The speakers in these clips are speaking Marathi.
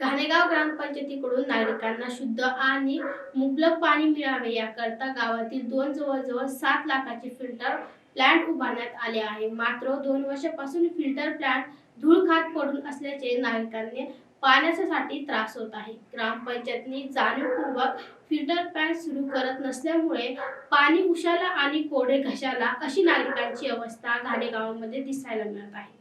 घाणेगाव ग्रामपंचायतीकडून नागरिकांना शुद्ध आणि मुबलक पाणी मिळावे याकरता गावातील दोन जवळजवळ सात लाखाचे फिल्टर प्लांट उभारण्यात आले आहे. मात्र दोन वर्षापासून फिल्टर प्लांट धूळ खात पडून असल्याचे नागरिकांनी पाण्यासाठी त्रास होत आहे. ग्रामपंचायतने जाणीवपूर्वक फिल्टर प्लांट सुरू करत नसल्यामुळे पाणी उशाला आणि कोडे घशाला अशी नागरिकांची अवस्था घाणेगावामध्ये दिसायला मिळत आहे.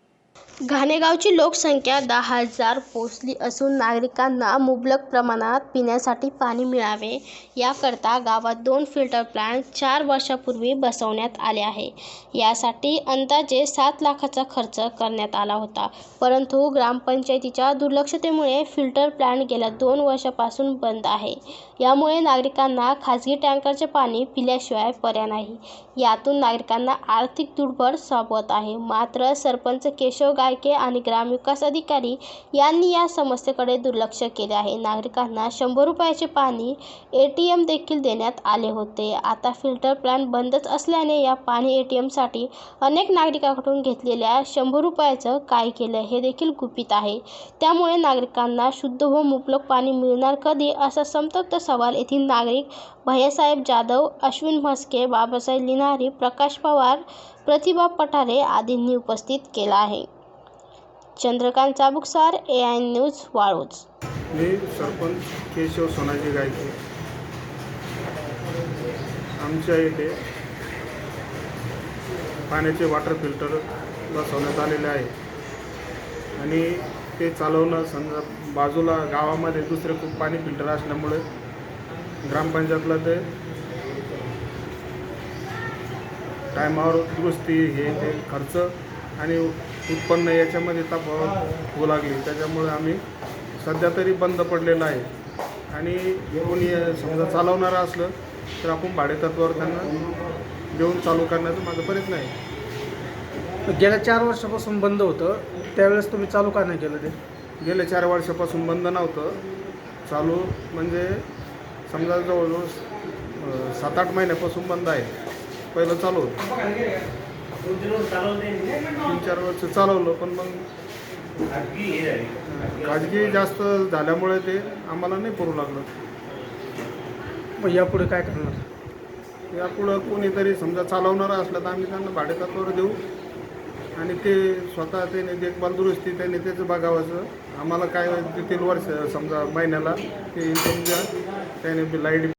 घाणेगावची लोकसंख्या दहा हजार पोचली असून नागरिकांना मुबलक प्रमाणात पिण्यासाठी पाणी मिळावे याकरता गावात दोन फिल्टर प्लांट चार वर्षापूर्वी बसवण्यात आले आहे. यासाठी अंदाजे सात लाखाचा खर्च करण्यात आला होता. परंतु ग्रामपंचायतीच्या दुर्लक्षतेमुळे फिल्टर प्लांट गेल्या दोन वर्षापासून बंद आहे. यामुळे नागरिकांना खाजगी टँकरचे पाणी पिल्याशिवाय पर्याय नाही. यातून नागरिकांना आर्थिक दुर्भर सोबत आहे. मात्र सरपंच केशव आयके आणि ग्रामविकास अधिकारी यांनी या समस्येकडे दुर्लक्ष केले आहे. नागरिकांना शंभर रुपयाचे पाणी ए टी एम देखील देण्यात आले होते. आता फिल्टर प्लांट बंदच असल्याने या पाणी ए टी एमसाठी अनेक नागरिकांकडून घेतलेल्या शंभर रुपयाचं काय केलं हे देखील गुपित आहे. त्यामुळे नागरिकांना शुद्ध व मुबलक पाणी मिळणार कधी असा संतप्त सवाल येथील नागरिक भैयासाहेब जाधव अश्विन म्हस्के बाबासाहेब लिनारी प्रकाश पवार प्रतिभा पठारे आदींनी उपस्थित केला आहे. Chandrakant Chabuksar A I news Waluj. मी सरपंच केशव सोनाजी गायके. आमच्या इथे पाण्याचे वॉटर फिल्टर बसवण्यात आलेले आहे. आणि ते चालवणं समजा बाजूला गावामध्ये दुसरे खूप पाणी फिल्टर असल्यामुळे ग्रामपंचायतला ते टायमावर दुरुस्ती हे ते खर्च आणि उत्पन्न याच्यामध्ये तफावत होऊ लागली. त्याच्यामुळे आम्ही सध्या तरी बंद पडलेलं आहे. आणि कोणी समजा चालवणारं असलं तर आपण भाडेतत्वावर त्यांना देऊन चालू करण्याचा माझा प्रयत्न आहे. गेल्या चार वर्षापासून बंद होतं. त्यावेळेस तुम्ही चालू का नाही केलं ते? गेल्या चार वर्षापासून बंद नव्हतं. चालू म्हणजे समजा जवळजवळ सात आठ महिन्यापासून बंद आहे. पहिलं चालू होतं. तीन चार वर्ष चालवलं पण मग खाजगी जास्त झाल्यामुळे ते आम्हाला नाही पुरू लागलं. मग यापुढे काय करणार? यापुढं कोणीतरी समजा चालवणारं असलं तर आम्ही त्यांना भाडेतत्वावर देऊ. आणि ते स्वतः त्याने देखभाल दुरुस्ती त्यांनी त्याचं बघावंचं आम्हाला काय देतील वर्ष समजा महिन्याला ते इन्कम द्या. त्याने लाइट